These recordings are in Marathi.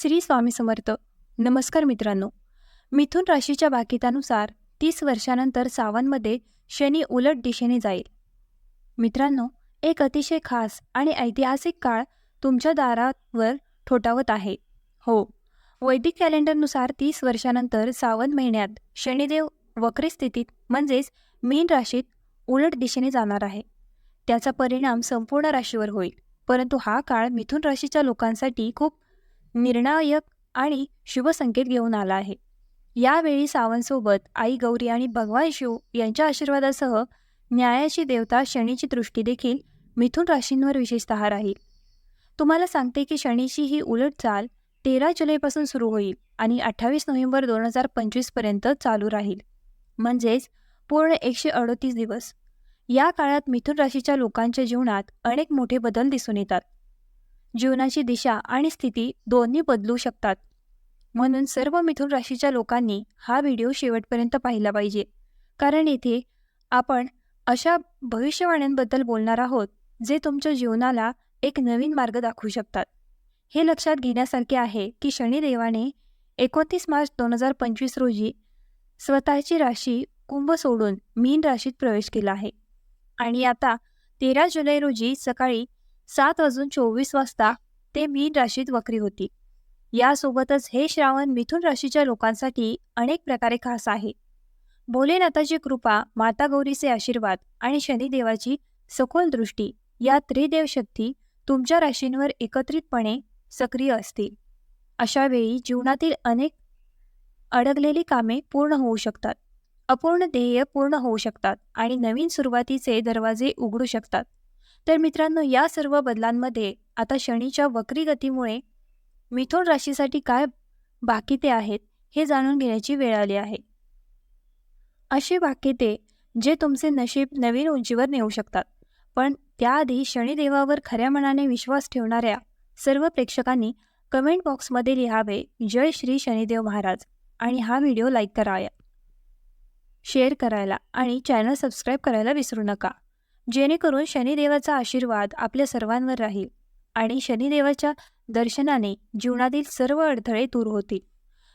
श्री स्वामी समर्थ. नमस्कार मित्रांनो. मिथुन राशीच्या बाकीतानुसार तीस वर्षानंतर सावनमध्ये शनी उलट दिशेने जाईल. मित्रांनो एक अतिशय खास आणि ऐतिहासिक काळ तुमच्या दारावर ठोठावत आहे. हो. वैदिक कॅलेंडरनुसार तीस वर्षानंतर सावन महिन्यात शनिदेव वक्री स्थितीत म्हणजेच मीन राशीत उलट दिशेने जाणार आहे. त्याचा परिणाम संपूर्ण राशीवर होईल. परंतु हा काळ मिथुन राशीच्या लोकांसाठी खूप निर्णायक आणि शुभसंकेत घेऊन आला आहे. यावेळी सावंतसोबत आई गौरी आणि भगवान शिव यांच्या आशीर्वादासह न्यायाची देवता शनीची दृष्टी देखील मिथुन राशींवर विशेषतः राहील. तुम्हाला सांगते की शनीची ही उलट चाल तेरा जुलैपासून सुरू होईल आणि अठ्ठावीस नोव्हेंबर दोन हजार पंचवीसपर्यंत चालू राहील. म्हणजेच पूर्ण एकशे अडतीस दिवस. या काळात मिथुन राशीच्या लोकांच्या जीवनात अनेक मोठे बदल दिसून येतात. जीवनाची दिशा आणि स्थिती दोन्ही बदलू शकतात. म्हणून सर्व मिथुन राशीच्या लोकांनी हा व्हिडिओ शेवटपर्यंत पाहिला पाहिजे. कारण येथे आपण अशा भविष्यवाण्यांबद्दल बोलणार आहोत जे तुमच्या जीवनाला एक नवीन मार्ग दाखवू शकतात. हे लक्षात घेण्यासारखे आहे की शनिदेवाने एकोणतीस मार्च दोन हजार पंचवीस रोजी स्वतःची राशी कुंभ सोडून मीन राशीत प्रवेश केला आहे. आणि आता तेरा जुलै रोजी सकाळी सात वाजून चोवीस वाजता ते मीन राशीत वक्री होती. यासोबतच हे श्रावण मिथुन राशीच्या लोकांसाठी अनेक प्रकारे खास आहे. भोलेनाथाची कृपा माता गौरीचे आशीर्वाद आणि शनिदेवाची सखोल दृष्टी या त्रिदेव शक्ती तुमच्या राशींवर एकत्रितपणे सक्रिय असतील. अशावेळी जीवनातील अनेक अडकलेली कामे पूर्ण होऊ शकतात. अपूर्ण ध्येय पूर्ण होऊ शकतात आणि नवीन सुरुवातीचे दरवाजे उघडू शकतात. तर मित्रांनो या सर्व बदलांमध्ये आता शनीच्या वक्री गतीमुळे मिथुन राशीसाठी काय बाकीते आहेत हे जाणून घेण्याची वेळ आली आहे. अशी बाकीते जे तुमचे नशीब नवीन उंचीवर नेऊ शकतात. पण त्याआधी शनिदेवावर खऱ्या मनाने विश्वास ठेवणाऱ्या सर्व प्रेक्षकांनी कमेंट बॉक्समध्ये लिहावे जय श्री शनिदेव महाराज आणि हा व्हिडिओ लाईक कराया शेअर करायला आणि चॅनल सबस्क्राईब करायला विसरू नका. जेणेकरून शनिदेवाचा आशीर्वाद आपल्या सर्वांवर राहील आणि शनिदेवाच्या दर्शनाने जीवनातील सर्व अडथळे दूर होतील.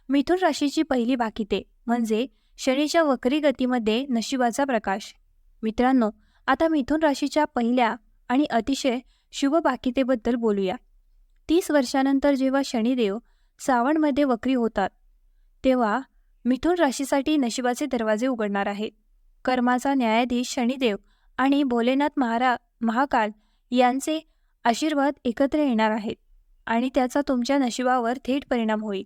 मिथुन राशीची पहिली बाकीते म्हणजे शनीच्या वक्री गतीमध्ये नशिबाचा प्रकाश. मित्रांनो आता मिथुन राशीच्या पहिल्या आणि अतिशय शुभ बाकीतेबद्दल बोलूया. तीस वर्षानंतर जेव्हा शनिदेव सावणमध्ये वक्री होतात तेव्हा मिथुन राशीसाठी नशिबाचे दरवाजे उघडणार आहेत. कर्माचा न्यायाधीश शनिदेव आणि भोलेनाथ महारा महाकाल यांचे आशीर्वाद एकत्र येणार आहेत आणि त्याचा तुमच्या नशिबावर थेट परिणाम होईल.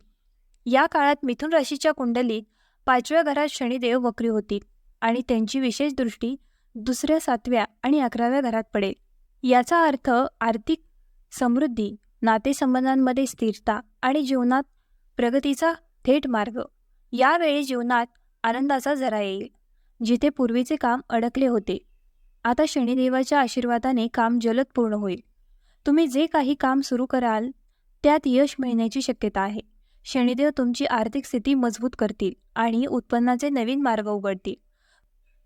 या काळात मिथुन राशीच्या कुंडलीत पाचव्या घरात शनिदेव वक्री होतील आणि त्यांची विशेष दृष्टी दुसऱ्या सातव्या आणि अकराव्या घरात पडेल. याचा अर्थ आर्थिक समृद्धी नातेसंबंधांमध्ये स्थिरता आणि जीवनात प्रगतीचा थेट मार्ग. यावेळी जीवनात आनंदाचा जरा येईल. जिथे पूर्वीचे काम अडकले होते आता शनिदेवाच्या आशीर्वादाने काम जलद पूर्ण होईल. तुम्ही जे काही काम सुरू कराल त्यात यश मिळण्याची शक्यता आहे. शनिदेव तुमची आर्थिक स्थिती मजबूत करतील आणि उत्पन्नाचे नवीन मार्ग उघडतील.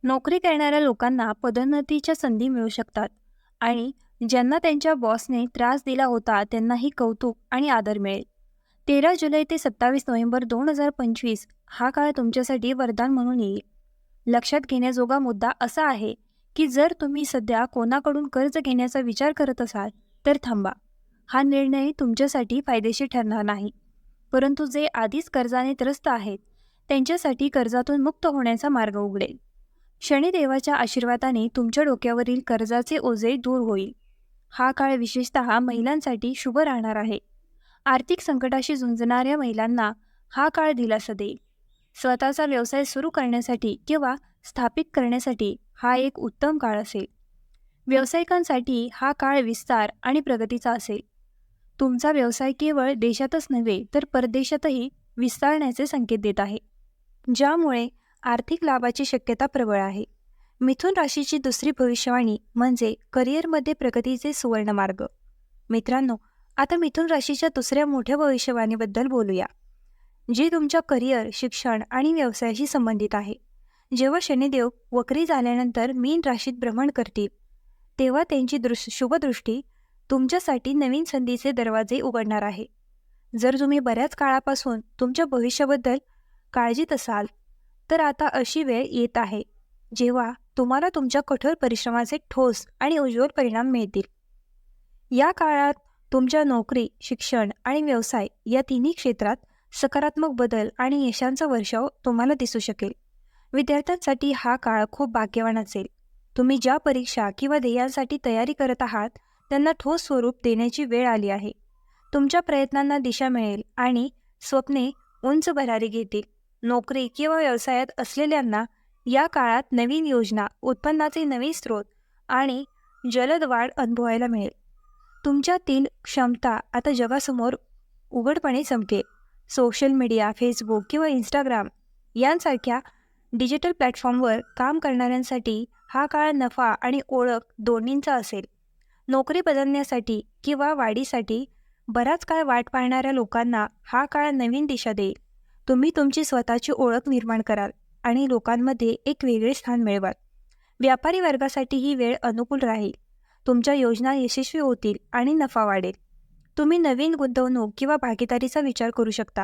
नोकरी करणाऱ्या लोकांना पदोन्नतीच्या संधी मिळू शकतात आणि ज्यांना त्यांच्या बॉसने त्रास दिला होता त्यांनाही कौतुक आणि आदर मिळेल. तेरा जुलै ते सत्तावीस नोव्हेंबर दोन हजार पंचवीस हा काळ तुमच्यासाठी वरदान म्हणून येईल. लक्षात घेण्याजोगा मुद्दा असा आहे की जर तुम्ही सध्या कोणाकडून कर्ज घेण्याचा विचार करत असाल तर थांबा. हा निर्णय तुमच्यासाठी फायदेशीर ठरणार नाही. परंतु जे आधीच कर्जाने त्रस्त आहेत त्यांच्यासाठी कर्जातून मुक्त होण्याचा मार्ग उघडेल. शनिदेवाच्या आशीर्वादाने तुमच्या डोक्यावरील कर्जाचे ओझे दूर होईल. हा काळ विशेषतः महिलांसाठी शुभ राहणार आहे. आर्थिक संकटाशी झुंजणाऱ्या महिलांना हा काळ दिलासा देईल. स्वतःचा व्यवसाय सुरू करण्यासाठी किंवा स्थापित करण्यासाठी हा एक उत्तम काळ असेल. व्यावसायिकांसाठी हा काळ विस्तार आणि प्रगतीचा असेल. तुमचा व्यवसाय केवळ देशातच नव्हे तर परदेशातही विस्तारण्याचे संकेत देत आहे. ज्यामुळे आर्थिक लाभाची शक्यता प्रबळ आहे. मिथुन राशीची दुसरी भविष्यवाणी म्हणजे करिअरमध्ये प्रगतीचे सुवर्णमार्ग. मित्रांनो आता मिथुन राशीच्या दुसऱ्या मोठ्या भविष्यवाणीबद्दल बोलूया जी तुमच्या करिअर शिक्षण आणि व्यवसायाशी संबंधित आहे. जेव्हा शनिदेव वक्री झाल्यानंतर मीन राशीत भ्रमण करतील तेव्हा त्यांची दृश शुभदृष्टी तुमच्यासाठी नवीन संधीचे दरवाजे उघडणार आहे. जर तुम्ही बऱ्याच काळापासून तुमच्या भविष्याबद्दल काळजीत असाल तर आता अशी वेळ येत आहे जेव्हा तुम्हाला तुमच्या कठोर परिश्रमाचे ठोस आणि उज्ज्वल परिणाम मिळतील. या काळात तुमच्या नोकरी शिक्षण आणि व्यवसाय या तिन्ही क्षेत्रात सकारात्मक बदल आणि यशांचा वर्षाव तुम्हाला दिसू शकेल. विद्यार्थ्यांसाठी हा काळ खूप भाग्यवान असेल. तुम्ही ज्या परीक्षा किंवा ध्येयांसाठी तयारी करत आहात त्यांना ठोस स्वरूप देण्याची वेळ आली आहे. तुमच्या प्रयत्नांना दिशा मिळेल आणि स्वप्ने उंच भरारी घेतील. नोकरी किंवा व्यवसायात असलेल्यांना या काळात नवीन योजना उत्पन्नाचे नवीन स्रोत आणि जलद वाढ अनुभवायला मिळेल. तुमच्यातील क्षमता आता जगासमोर उघडपणे चमकेल. सोशल मीडिया फेसबुक किंवा इंस्टाग्राम यांसारख्या डिजिटल प्लॅटफॉर्मवर काम करणाऱ्यांसाठी हा काळ नफा आणि ओळख दोन्हींचा असेल. नोकरी बदलण्यासाठी किंवा वाढीसाठी बराच काळ वाट पाहणाऱ्या लोकांना हा काळ नवीन दिशा देईल. तुम्ही तुमची स्वतःची ओळख निर्माण कराल आणि लोकांमध्ये एक वेगळे स्थान मिळवाल. व्यापारी वर्गासाठी ही वेळ अनुकूल राहील. तुमच्या योजना यशस्वी होतील आणि नफा वाढेल. तुम्ही नवीन गुंतवणूक किंवा भागीदारीचा विचार करू शकता.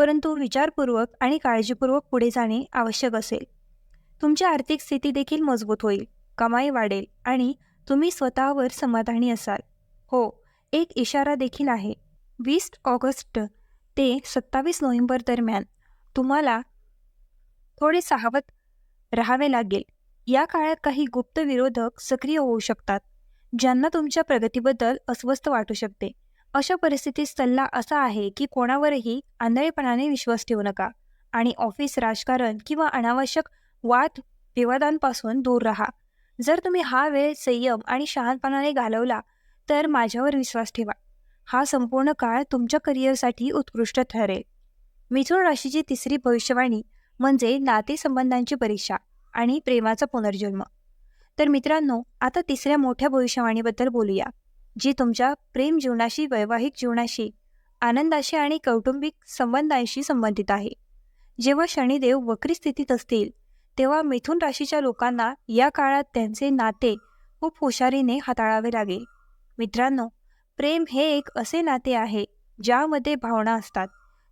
परंतु विचारपूर्वक आणि काळजीपूर्वक पुढे जाणे आवश्यक असेल. तुमची आर्थिक स्थिती देखील मजबूत होईल कमाई वाढेल आणि तुम्ही स्वतःवर समाधानी असाल. हो एक इशारा देखील आहे. वीस ऑगस्ट ते सत्तावीस नोव्हेंबर दरम्यान तुम्हाला थोडे सावध राहावे लागेल. या काळात काही गुप्त विरोधक सक्रिय होऊ शकतात ज्यांना तुमच्या प्रगतीबद्दल अस्वस्थ वाटू शकते. अशा परिस्थितीत सल्ला असा आहे की कोणावरही आंधळेपणाने विश्वास ठेवू नका आणि ऑफिस राजकारण किंवा अनावश्यक वाद विवादांपासून दूर राहा. जर तुम्ही हा वेळ संयम आणि शहाणपणाने घालवला तर माझ्यावर विश्वास ठेवा. हा संपूर्ण काळ तुमच्या करिअरसाठी उत्कृष्ट ठरेल. मिथुन राशीची तिसरी भविष्यवाणी म्हणजे नातेसंबंधांची परीक्षा आणि प्रेमाचा पुनर्जन्म. तर मित्रांनो आता तिसऱ्या मोठ्या भविष्यवाणीबद्दल बोलूया. जी तुमच्या प्रेम जीवनाशी वैवाहिक जीवनाशी आनंदाशी आणि कौटुंबिक संबंधांशी संबंधित आहे. जेव्हा शनिदेव वक्री स्थितीत असतील तेव्हा मिथुन राशीच्या लोकांना या काळात त्यांचे नाते खूप हुशारीने हाताळावे लागेल. मित्रांनो प्रेम हे एक असे नाते आहे ज्यामध्ये भावना असतात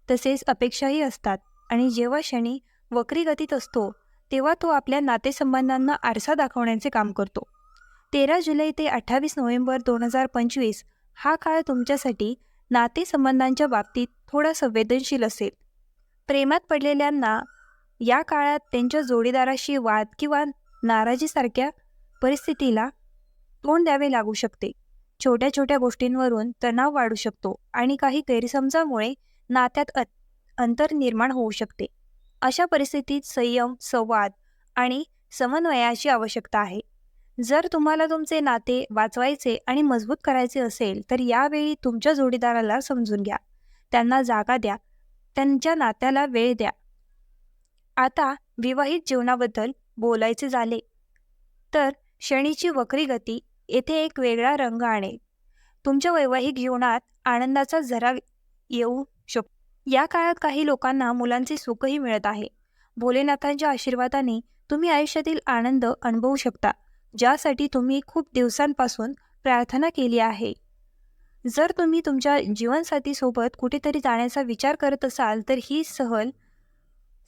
तसेच अपेक्षाही असतात आणि जेव्हा शनी वक्री गतीत असतो तेव्हा तो आपल्या नातेसंबंधांना आरसा दाखवण्याचे काम करतो. तेरा जुलै ते अठ्ठावीस नोव्हेंबर दोन हजार पंचवीस हा काळ तुमच्यासाठी नातेसंबंधांच्या बाबतीत थोडा संवेदनशील असेल. प्रेमात पडलेल्यांना या काळात त्यांच्या जोडीदाराशी वाद किंवा नाराजीसारख्या परिस्थितीला तोंड द्यावे लागू शकते. छोट्या छोट्या गोष्टींवरून तणाव वाढू शकतो आणि काही गैरसमजामुळे नात्यात अंतर निर्माण होऊ शकते. अशा परिस्थितीत संयम संवाद आणि समन्वयाची आवश्यकता आहे. जर तुम्हाला तुमचे नाते वाचवायचे आणि मजबूत करायचे असेल तर यावेळी तुमच्या जोडीदाराला समजून घ्या. त्यांना जागा द्या. त्यांच्या नात्याला वेळ द्या. आता विवाहित जीवनाबद्दल बोलायचे झाले तर शनीची वक्री गती येथे एक वेगळा रंग आणेल. तुमच्या वैवाहिक जीवनात आनंदाचा झरा येऊ शकतो या काळात काही लोकांना मुलांचे सुखही मिळत आहे. भोलेनाथांच्या आशीर्वादाने तुम्ही आयुष्यातील आनंद अनुभवू शकता. ज्यासाठी तुम्ही खूप दिवसांपासून प्रार्थना केली आहे. जर तुम्ही तुमच्या जीवनसाथीसोबत कुठेतरी जाण्याचा विचार करत असाल तर ही सहल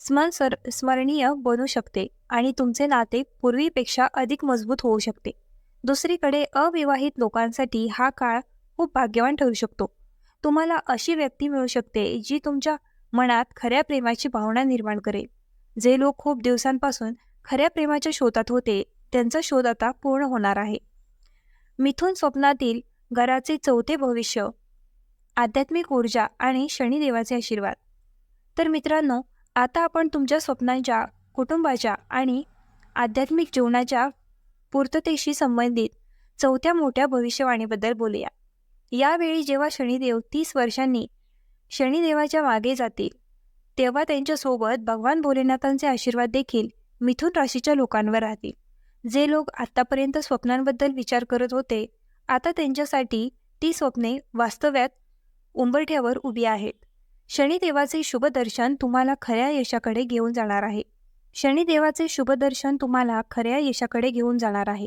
स्मरण सर स्मरणीय बनू शकते आणि तुमचे नाते पूर्वीपेक्षा अधिक मजबूत होऊ शकते. दुसरीकडे अविवाहित लोकांसाठी हा काळ खूप भाग्यवान ठरू शकतो. तुम्हाला अशी व्यक्ती मिळू शकते जी तुमच्या मनात खऱ्या प्रेमाची भावना निर्माण करेल. जे लोक खूप दिवसांपासून खऱ्या प्रेमाच्या शोधात होते त्यांचा शोध आता पूर्ण होणार आहे. मिथून स्वप्नातील घराचे चौथे भविष्य आध्यात्मिक ऊर्जा आणि शनिदेवाचे आशीर्वाद. तर मित्रांनो आता आपण तुमच्या स्वप्नांच्या कुटुंबाच्या आणि आध्यात्मिक जीवनाच्या पूर्ततेशी संबंधित चौथ्या मोठ्या भविष्यवाणीबद्दल बोलूया. यावेळी जेव्हा शनिदेव तीस वर्षांनी शनिदेवाच्या मागे जातील तेव्हा त्यांच्यासोबत भगवान भोलेनाथांचे आशीर्वाद देखील मिथुन राशीच्या लोकांवर राहतील. जे लोक आत्तापर्यंत स्वप्नांबद्दल विचार करत होते आता त्यांच्यासाठी ती स्वप्ने वास्तव्यात उंबरठ्यावर उभी आहेत. शनिदेवाचे शुभदर्शन तुम्हाला खऱ्या यशाकडे घेऊन जाणार आहे. शनिदेवाचे शुभदर्शन तुम्हाला खऱ्या यशाकडे घेऊन जाणार आहे.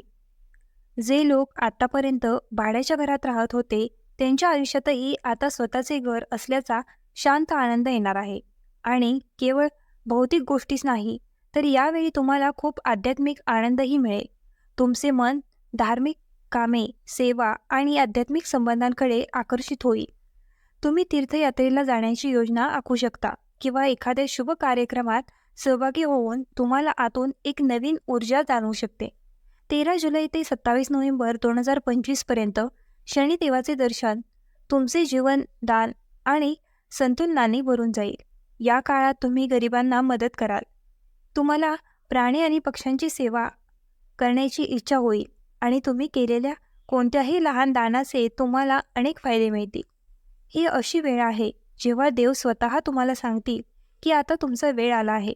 जे लोक आतापर्यंत भाड्याच्या घरात राहत होते त्यांच्या आयुष्यातही आता स्वतःचे घर असल्याचा शांत आनंद येणार आहे. आणि केवळ भौतिक गोष्टीच नाही तर यावेळी तुम्हाला खूप आध्यात्मिक आनंदही मिळेल. तुमचे मन धार्मिक कामे सेवा आणि आध्यात्मिक संबंधांकडे आकर्षित होईल. तुम्ही तीर्थयात्रेला जाण्याची योजना आखू शकता किंवा एखाद्या शुभ कार्यक्रमात सहभागी होऊन तुम्हाला आतून एक नवीन ऊर्जा जाणवू शकते. तेरा जुलै ते सत्तावीस नोव्हेंबर दोन हजार पंचवीसपर्यंत शनिदेवाचे दर्शन तुमचे जीवन दान आणि संतुलनाने भरून जाईल. या काळात तुम्ही गरिबांना मदत कराल. तुम्हाला प्राणी आणि पक्ष्यांची सेवा करण्याची इच्छा होईल आणि तुम्ही केलेल्या कोणत्याही लहान दानाचे तुम्हाला अनेक फायदे मिळतील. ही अशी वेळ आहे जेव्हा देव स्वतः तुम्हाला सांगतील की आता तुमचा वेळ आला आहे.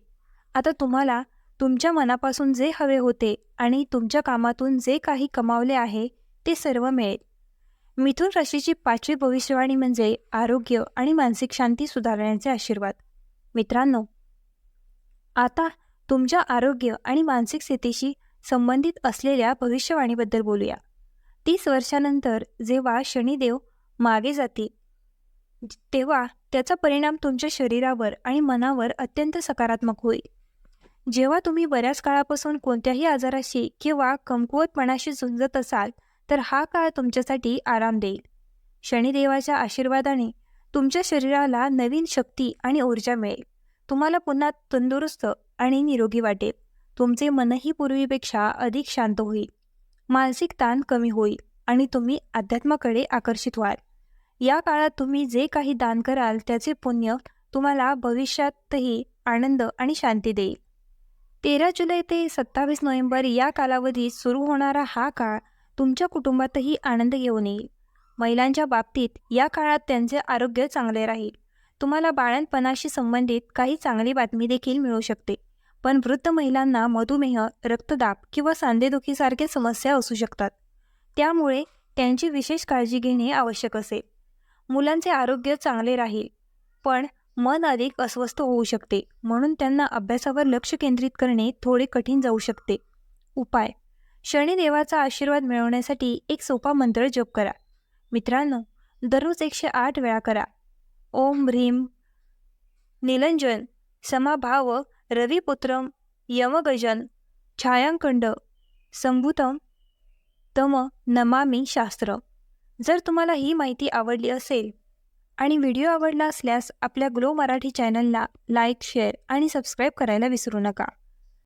आता तुम्हाला तुमच्या मनापासून जे हवे होते आणि तुमच्या कामातून जे काही कमावले आहे ते सर्व मिळेल. मिथुन राशीची पाचवी भविष्यवाणी म्हणजे आरोग्य आणि मानसिक शांती सुधारण्याचे आशीर्वाद. मित्रांनो आता तुमच्या आरोग्य आणि मानसिक स्थितीशी संबंधित असलेल्या भविष्यवाणीबद्दल बोलूया. तीस वर्षानंतर जेव्हा शनिदेव मागे जातील तेव्हा त्याचा परिणाम तुमच्या शरीरावर आणि मनावर अत्यंत सकारात्मक होईल. जेव्हा तुम्ही बऱ्याच काळापासून कोणत्याही आजाराशी किंवा कमकुवतपणाशी झुंजत असाल तर हा काळ तुमच्यासाठी आराम देईल. शनिदेवाच्या आशीर्वादाने तुमच्या शरीराला नवीन शक्ती आणि ऊर्जा मिळेल. तुम्हाला पुन्हा तंदुरुस्त आणि निरोगी वाटेल. तुमचे मनही पूर्वीपेक्षा अधिक शांत होईल. मानसिक ताण कमी होईल आणि तुम्ही अध्यात्माकडे आकर्षित व्हाल. या काळात तुम्ही जे काही दान कराल त्याचे पुण्य तुम्हाला भविष्यातही आनंद आणि शांती देईल. तेरा जुलै ते सत्तावीस नोव्हेंबर या कालावधीत सुरू होणारा हा काळ तुमच्या कुटुंबातही आनंद घेऊन येईल. महिलांच्या बाबतीत या काळात त्यांचे आरोग्य चांगले राहील. तुम्हाला बाळणपणाशी संबंधित काही चांगली बातमी देखील मिळू शकते. पण वृद्ध महिलांना मधुमेह रक्तदाब किंवा सांधेदुखीसारख्या समस्या असू शकतात. त्यामुळे त्यांची विशेष काळजी घेणे आवश्यक असेल मुलांचे आरोग्य चांगले राहील पण मन अधिक अस्वस्थ होऊ शकते म्हणून त्यांना अभ्यासावर लक्ष केंद्रित करणे थोडे कठीण जाऊ शकते. उपाय. शनिदेवाचा आशीर्वाद मिळवण्यासाठी एक सोपा मंत्र जप करा. मित्रांनो दररोज एकशे आठ वेळा करा. ओम ह्रीम निलंजन समाभाव रविपुत्रम यमगजन छायांकंड संभूतम तम नमामी शास्त्र. जर तुम्हाला ही माहिती आवडली असेल आणि व्हिडिओ आवडला असल्यास आपल्या ग्लो मराठी चॅनलला लाईक शेअर आणि सबस्क्राईब करायला विसरू नका.